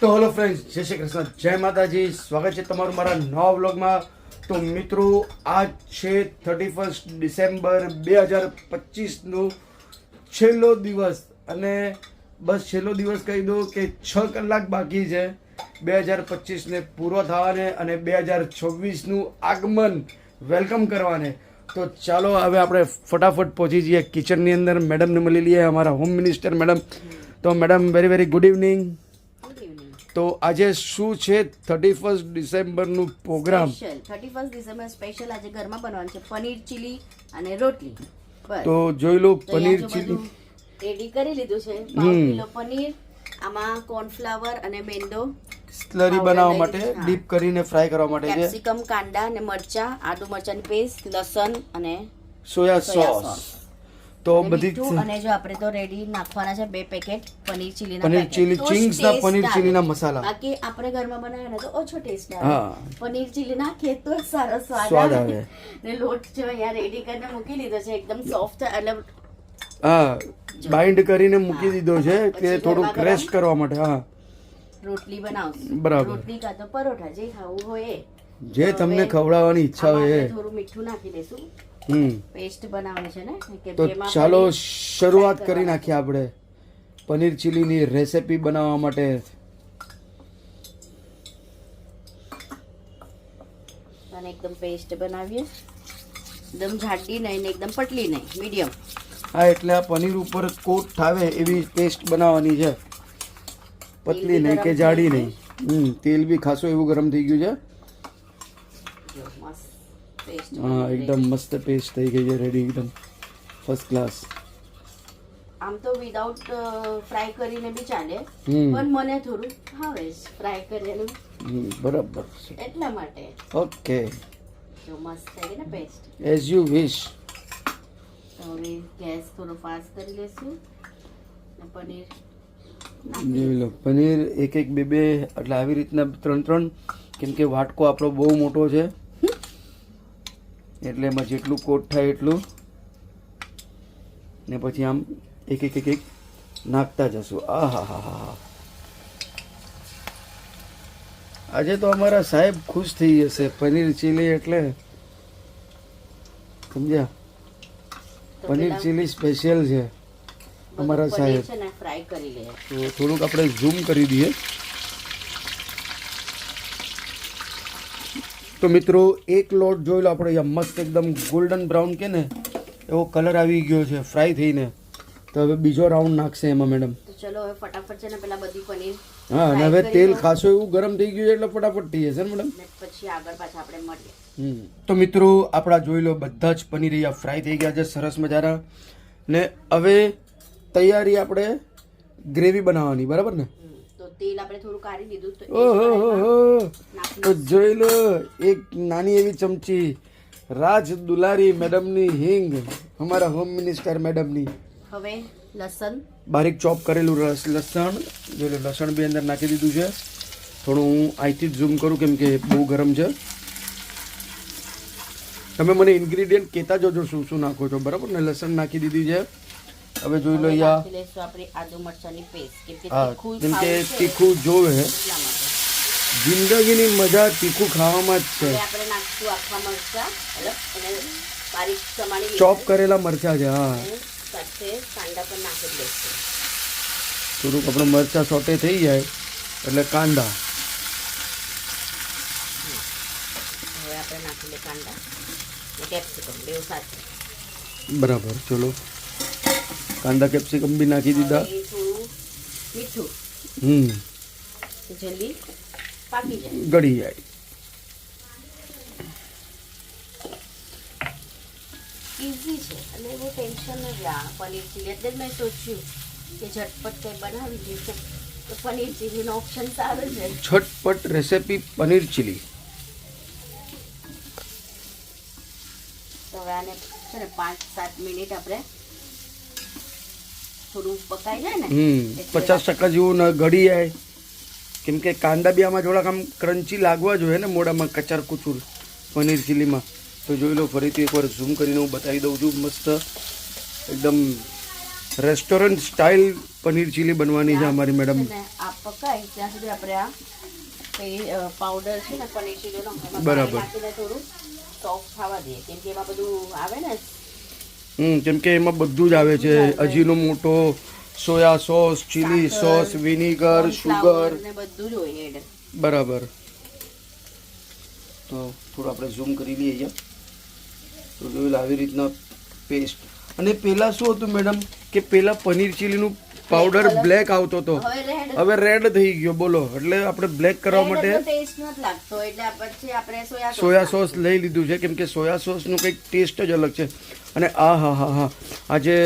તો hello friends જય શ્રી કૃષ્ણ, જય માતાજી. સ્વાગત છે તમારું મારા નવા વ્લોગમાં. તો મિત્રો આ છે થર્ટી ફર્સ્ટ ડિસેમ્બર બે હજાર પચીસનો છેલ્લો દિવસ. અને બસ છેલ્લો દિવસ કહી દો કે છ કલાક બાકી છે બે હજાર પચીસને પૂરો થવાને અને બે હજાર છવ્વીસનું આગમન વેલકમ કરવાને. તો ચાલો હવે આપણે ફટાફટ પહોંચી જઈએ કિચનની અંદર. મેડમને મળી લઈએ, અમારા હોમ મિનિસ્ટર મેડમ. તો madam very very good evening તો આજે શું છે thirty first ડિસેમ્બરનું programme thirty first December special આજે ઘરમાં બનવાનું છે. પનીર ચીલી અને રોટલી. તો જોઈ લો પનીર ચીલી. રેડી કરી લીધું છે. કિલો પનીર આમાં કોર્નફ્લાવર અને મેંદો સ્લરી બનાવવા માટે ડીપ કરીને ફ્રાય કરવા માટે કેપ્સિકમ કાંદા અને મરચા આદુ મરચાની પેસ્ટ લસણ અને સોયા સોસ. તો બધી અને જો આપણે તો રેડી નાખવાના છે બે પેકેટ પનીર ચીલીના પનીર ચીલી, ચિંગ્સ ના પનીર. ચીલીના મસાલા. બાકી આપણે ઘરમાં બનાવે ને તો ઓછો ટેસ્ટ આવે પનીર ચીલી નાખીએ તો સારો સ્વાદ આવે. ને લોટ જો અહીંયા રેડી કરીને મૂકી લીધો છે એકદમ સોફ્ટ એટલે હા બાઇન્ડ કરીને મૂકી દીધો છે કે થોડું. રેસ્ટ કરવા માટે હા રોટલી બનાવશું બરાબર. રોટલી કાં તો પરોઠા જે ખાવું હોય એ જે તમને ખવડાવવાની ઈચ્છા હોય થોડું મીઠું નાખી હમ પેસ્ટ બનાવવાની છે ને? કે તો ચાલો શરૂઆત કરી નાખીએ આપણે. પનીર ચીલીની રેસિપી બનાવવા માટે. અને એકદમ પેસ્ટ બનાવીએ. એકદમ જાડી નહીં ને એકદમ પતલી નહીં મીડિયમ હા એટલે આ પનીર ઉપર કોટ થાવે એવી પેસ્ટ બનાવવાની છે. પતલી નહીં કે જાડી નહીં. હમ તેલ બી ખાસો એવું ગરમ થઈ ગયું છે. મસ્ત. હા એકદમ મસ્ત પેસ્ટ થઈ ગઈ છે રેડી એકદમ. ફર્સ્ટ ક્લાસ આમ તો વિધાઉટ ફ્રાય કરીને બી ચાલે. પણ મને થોડું ભાવે ફ્રાય કરેલું બરાબર છે. એટલા માટે. ઓકે. તો મસ્ત થઈ ગઈ ને પેસ્ટ એઝ યુ વિશ હવે ગેસ થોડો ફાસ્ટ કરી લેશું. ને પનીર જોઈ લો પનીર એક એક બે બે એટલે આવી રીતના ત્રણ ત્રણ કેમ કે વાટકો આપણો બહુ મોટો છે. એટલે એમાં જેટલું કોટ થાય એટલું ને પછી આમ એક એક એક એક નાખતા જશું. આ હા હા હા હા આજે તો અમારા સાહેબ ખુશ થઈ જશે પનીર ચીલી એટલે. સમજ્યા? પનીર ચીલી સ્પેશિયલ છે. અમારા સાહેબ. તો થોડુંક આપણે ઝૂમ કરી દઈએ. તો મિત્રો એક લોટ જોઈ લો આપણે અહીંયા મસ્ત એકદમ ગોલ્ડન બ્રાઉન કે ને એવો કલર આવી ગયો છે ફ્રાય થઈને. તો હવે બીજો રાઉન્ડ નાખશે એમાં મેડમ ચલો હવે ફટાફટ છે ને પેલા બધી પનીર હા અને હવે તેલ ખાસો એવું ગરમ થઈ ગયું છે એટલે ફટાફટ થઈ જશે ને મેડમ પછી આગળ પાછા આપણે મળીએ. તો મિત્રો આપણા જોઈ લો બધા જ પનીર અહીંયા ફ્રાય થઈ ગયા છે સરસ મજાના. ને હવે તૈયારી આપણે ગ્રેવી બનાવવાની બરાબર ને? તેલ આપણે થોડું કાઢી દીધું તો ઓહો કઢાઈમાં હો જોઈ લો એક નાની એવી ચમચી રાજ દુલારી મેડમની હિંગ અમારા હોમ મિનિસ્ટર મેડમની. હવે લસણ. બારીક ચોપ કરેલું લસણ. જોઈ લો લસણ બી અંદર નાખી દીધું છે. થોડું હું અહીંથી ઝૂમ કરું કેમ કે બહુ ગરમ છે. તમે મને ઇન્ગ્રીડિયન્ટ કહેતા જોજો શું શું નાખો છો બરાબર? ને લસણ નાખી દીધી છે. હવે જોઈ લો અહીંયા આપણે આદુ મરચાની પેસ્ટ કેમ કે તીખું કેમ કે તીખું જોવે. જિંદગીની મજા તીખું ખાવામાં જ છે. આપણે નાખશું આખા મરચા મતલબ બારીક સમારી ચોપ કરેલા મરચા છે હા. સાથે કાંદા પણ નાખી દઈશું. થોડુંક આપણે મરચા સોટે થઈ જાય એટલે કાંદા. હવે આપણે નાખી લઈએ કાંદા. કેપ્સિકમ બેવ સાથે. બરાબર ચલો. કાંદા કેપ્સિકમ બી નાખી દીધા. મીઠું હમ. જલ્દી પાકી જાય. ગળી જાય. ઇઝી છે. અને એવું ટેન્શન નથી. આ પનીર ચીલી એટલે જ મેં સોચ્યું કે ઝટપટ કંઈ બનાવી દઈશું તો પનીર ચીલીનો ઓપ્શન સારો છે છટપટ રેસિપી પનીર ચીલી તો હવે આને છે ને પાંચ સાત મિનિટ આપણે થોડું પકાઈ જાય ને હમ પચાસ ટકા જેવું ઘડી જાય. કેમ કે કાંદા બી આમાં થોડાક આમ ક્રન્ચી લાગવા જોઈએ ને મોઢામાં કચાર કુચુર પનીર ચીલીમાં તો જોઈ લો ફરીથી એકવાર ઝૂમ કરીને હું બતાવી દઉં છું મસ્ત એકદમ રેસ્ટોરન્ટ સ્ટાઇલ પનીર ચીલી બનવાની છે અમારી મેડમ આ પકાય ત્યાં સુધી આપણે આ પાવડર છે ને પનીર ચીલીનો બરાબર. થોડું સોફ્ટ થવા દઈએ. કેમ કે એમાં બધું આવે ને કેમ કે એમાં બધું જ આવે છે. Ajinomoto soya sauce chilli sauce vinegar sugar. બરાબર. તો થોડું આપણે ઝૂમ કરી લઈએ છીએ તો જોયું આવી રીતના પેસ્ટ અને પહેલાં શું હતું મેડમ કે પહેલાં પનીર ચીલીનું પાવડર બ્લેક આવતો હતો. હવે રેડ થઈ ગયો બોલો. એટલે આપણે બ્લેક કરવા માટે સોયા સોસ લઈ લીધું છે. કેમ કે સોયા સોસનું કંઈક ટેસ્ટ જ અલગ છે. અને આ હા હા હા. આ જે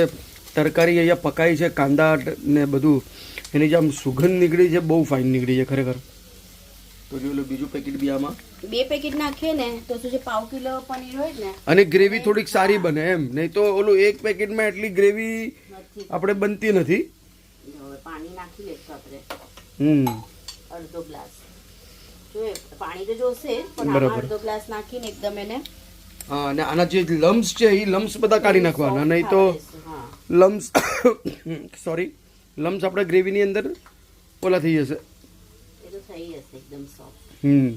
તરકારી અહીંયા પકાઈ છે કાંદા ને બધું એની જે આમ સુગંધ નીકળી છે બહુ ફાઇન નીકળી છે ખરેખર. તો જો બીજું પેકેટ બી આમાં. બે પેકેટ નાખીએ ને તો શું છે પાવ કિલો પનીર હોય ને? અને ગ્રેવી થોડીક સારી બને એમ. નહીં તો ઓલું એક પેકેટમાં એટલી ગ્રેવી આપણે બનતી નથી. પાણી નાખી લેશું આપણે. હમ. અડધો ગ્લાસ. જોઈએ પાણી તો જોશે પણ અડધો ગ્લાસ નાખીને એકદમ એને અને આના જે લમ્સ છે એ લમ્સ બધા કાઢી નાખવાના નહીં તો લમ્સ સોરી લમ્સ આપણે ગ્રેવીની અંદર ઓલા થઈ જશે. હમ.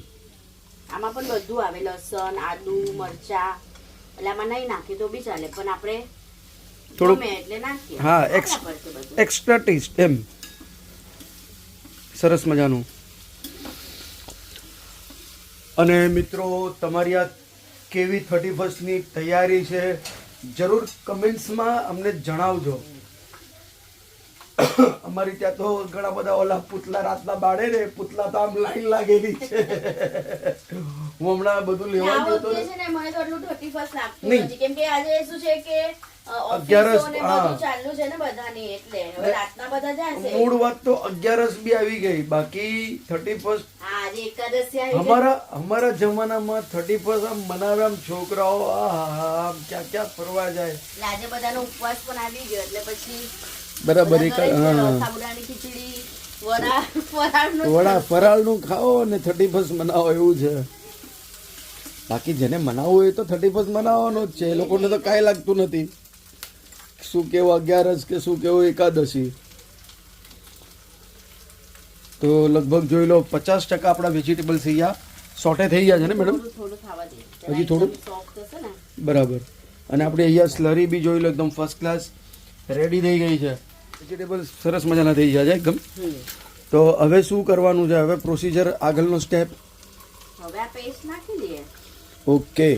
આમાં પણ બધું આવે લસણ આદુ મરચા એટલે આમાં નહીં નાખીએ તો બી ચાલે પણ આપણે થોડું એટલે નાખીએ. હા. એક્સ્ટ્રા ટેસ્ટ એમ. સરસ મજાનું. અને મિત્રો તમારી આ કેવી થર્ટી ફર્સ્ટની તૈયારી છે જરૂર કમેન્ટ્સમાં અમને જણાવજો અમારી ત્યાં તો ઘણા બધા ઓલા પૂતલા રાતના બાળે ને પૂતલા તો આમ લાઈન લાગેલી છે હું હમણાં બધું લેવા ગયો હતો વખતે ને. છે ને મને તો એટલું 31st લાગતું નહીં. કેમ કે આજે શું છે કે અગિયારસ, મૂળ વાત તો અગિયારસ બી આવી ગઈ બાકી થર્ટી ફર્સ્ટ હા આજે એકાદશી આવી છે. અમારા અમારા જમાનામાં થર્ટી ફર્સ્ટ આમ મનાવે આમ છોકરાઓ આમ ક્યાં ક્યાં ફરવા જાય. આજે બધાનો ઉપવાસ પણ આવી ગયો એટલે પછી બરાબર એક ખીચડી વડા ફરાળનું વડા ફરાળનું ખાઓ અને થર્ટી ફર્સ્ટ મનાવો એવું છે. બાકી જેને મનાવવું હોય તો થર્ટી ફર્સ્ટ મનાવવાનો જ છે એ લોકોને તો કાંઈ લાગતું નથી. શું કેવું અગિયારસ કે શું કેવું એકાદશી? તો લગભગ જોઈ લો પચાસ ટકા આપણા વેજીટેબલ્સ અહીંયા. સોટે થઈ ગયા છે ને મેડમ? હજી થોડું? બરાબર. અને આપણે અહીંયા સ્લરી બી જોઈ લો એકદમ ફર્સ્ટ ક્લાસ રેડી થઈ ગઈ છે. વેજીટેબલ સરસ મજાના થઈ ગયા છે એકદમ. તો હવે શું કરવાનું છે? હવે પ્રોસીજર આગળનો સ્ટેપ હવે આ પેસ્ટ નાખી દઈએ. ઓકે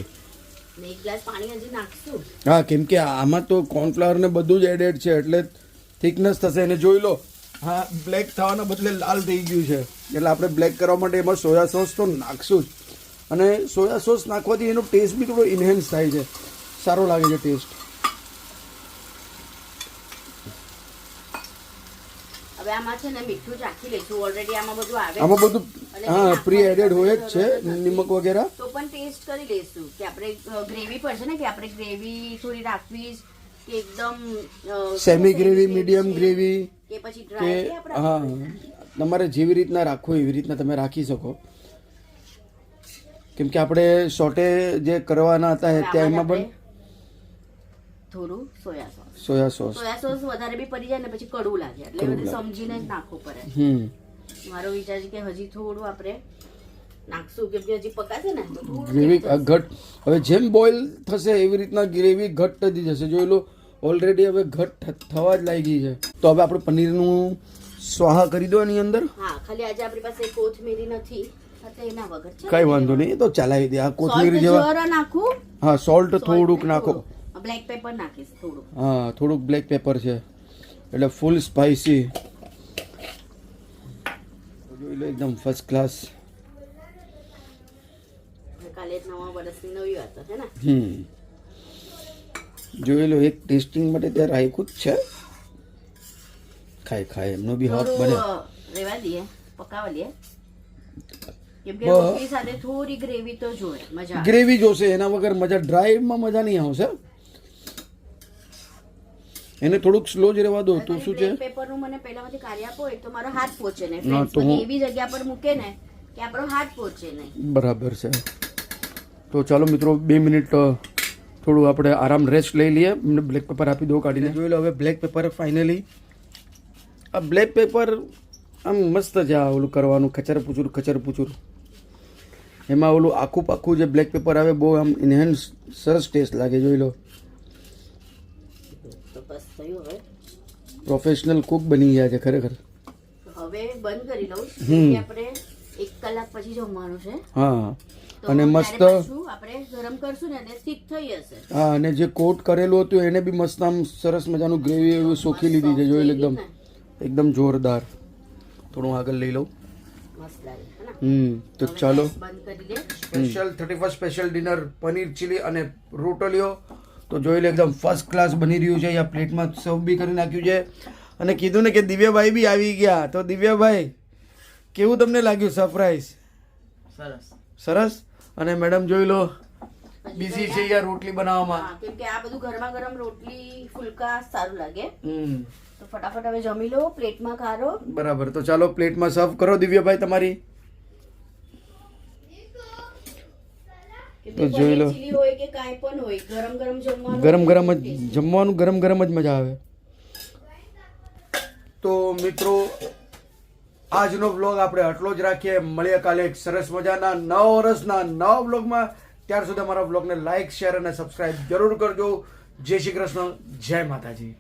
હા, કેમ કે આમાં તો કોર્નફ્લાવર ને બધું જ એડેડ છે, એટલે થિકનેસ થશે. એને જોઈ લો. હા બ્લેક થવાના બદલે લાલ થઈ ગયું છે. એટલે આપણે બ્લેક કરવા માટે એમાં સોયા સોસ તો નાખશું જ. અને સોયા સોસ નાખવાથી એનો ટેસ્ટ બી થોડો ઇન્હેન્સ થાય છે. સારો લાગે છે ટેસ્ટ હવે આમાં છે ને મીઠું રાખી લઈશું. ઓલરેડી આમાં બધું આવે આમાં બધું હા પ્રી એડેડ હોય જ છે નિમક વગેરે. તો પણ ટેસ્ટ કરી લઈશું કે આપણે ગ્રેવી પર છે ને કે આપણે ગ્રેવી થોડી રાખવી કે એકદમ સેમી ગ્રેવી મીડિયમ ગ્રેવી કે પછી ડ્રાય કે હા. તમારે જેવી રીતના રાખવું એવી રીતના તમે રાખી શકો. કેમ કે આપણે શોર્ટે જે કરવાના હતા ત્યાં એમાં પણ થોડું soya sauce. Soya sauce. Soya sauce વધારે બી પડી જાય ને પછી કડવું લાગે. એટલે બધું સમજીને જ નાખવું પડે. હમ. મારો વિચાર છે કે હજી થોડું આપણે નાખશું. કેમ કે હજી પકાશે ને? ગ્રેવી ઘટ હવે જેમ બોઇલ થશે એવી રીતના ગ્રેવી ઘટ થતી જશે. જોઈ લો ઓલરેડી હવે ઘટ થવા જ લાગી છે. તો હવે આપણે પનીરનું સ્વાહા કરી દો એની અંદર. હા ખાલી આજે આપણી પાસે કોથમીરી નથી. કઈ વાંધો નહીં તો ચલાવી દે. આ કોથમીર જેવા નાખું. હા સોલ્ટ થોડુંક. નાખો. બ્લેક પેપર નાખીશ થોડું હા થોડુંક બ્લેક પેપર છે. એટલે ફૂલ સ્પાઇસી જોઈ લો એકદમ ફર્સ્ટ ક્લાસ કાલે નવા વર્ષની નવી વાત છે ને? હમ. જોઈ લો એક ટેસ્ટિંગ માટે ત્યાં રાખ્યું જ છે. ખાય ખાય. એમનો બી હક બને. રેવા દઈએ પકાવા લઈએ કેમ કે રોટલી સાથે થોડી ગ્રેવી તો જોઈએ મજા ગ્રેવી જોશે એના વગર મજા ડ્રાઈવમાં મજા નહીં આવશે. એને થોડુંક સ્લો જ રહેવા દો તો શું છે? બ્લેક પેપરનું મને પહેલામાંથી કાર્ય આપો એક તો મારો હાથ પહોંચે ને. હા, તો હું- એવી જગ્યા પર મૂકે ને કે આપણો હાથ પહોંચે નહીં બરાબર છે. તો ચાલો મિત્રો બે મિનિટ થોડું આપણે આરામ રેસ્ટ લઈ લઈએ. મને બ્લેક પેપર આપી દો કાઢીને. જોઈ લો હવે બ્લેક પેપર ફાઇનલી આ બ્લેક પેપર આમ મસ્ત છે આ ઓલું કરવાનું ખચર પૂચુર ખચર પૂચુર એમાં ઓલું આખું પાખું જે બ્લેક પેપર આવે બહુ આમ ઇન્હેન્સ સરસ ટેસ્ટ લાગે જોઈ લો. થયું હવે. પ્રોફેશનલ કુક બની ગયા છે ખરેખર. હવે બંધ કરી લઉં હમ. આપણે એક કલાક પછી જમવાનું છે. હા. અને મસ્ત આપણે ગરમ કરશું ને એટલે ઠીક થઈ જશે. હા અને જે કોટ કરેલું હતું એને બી મસ્ત આમ સરસ મજાનું ગ્રેવી એવું સોખી લીધી છે જોઈ એકદમ એકદમ જોરદાર. થોડું આગળ લઈ લઉં. મસ્ત લાગે હે ને? હમ તો ચાલો. Special thirty first special dinner paneer chilli અને રોટલીઓ. તો જોઈ લે એકદમ ફર્સ્ટ ક્લાસ બની રહ્યું છે અહીંયા પ્લેટમાં સર્વ બી કરી નાખ્યું છે. અને કીધું ને કે દિવ્યાભાઈ બી આવી ગયા. તો દિવ્યાભાઈ કેવું તમને લાગ્યું સરપ્રાઈઝ સરસ. સરસ? અને મેડમ જોઈ લો બિઝી છે યાર રોટલી બનાવવામાં. કેમ કે આ બધું ગરમા ગરમ રોટલી ફુલકા સારું લાગે. હમ. તો ફટાફટ હવે જમી લો પ્લેટમાં ખારો. બરાબર. તો ચાલો પ્લેટમાં સર્વ કરો દિવ્યભાઈ તમારી. તો જોઈ લો. પનીર ચીલી હોય કે કાંઈ પણ હોય ગરમ ગરમ જમવાનું ગરમ ગરમ જ જમવાનું ગરમ ગરમ જ મજા આવે. તો મિત્રો આજનો વ્લોગ આપણે આટલો જ રાખીએ. મળીએ કાલે એક સરસ મજાના નવ વર્ષના નવ બ્લોગમાં ત્યાર સુધી અમારા વ્લોગને લાઇક શેર અને સબસ્ક્રાઇબ જરૂર કરજો. જય શ્રી કૃષ્ણ. જય માતાજી.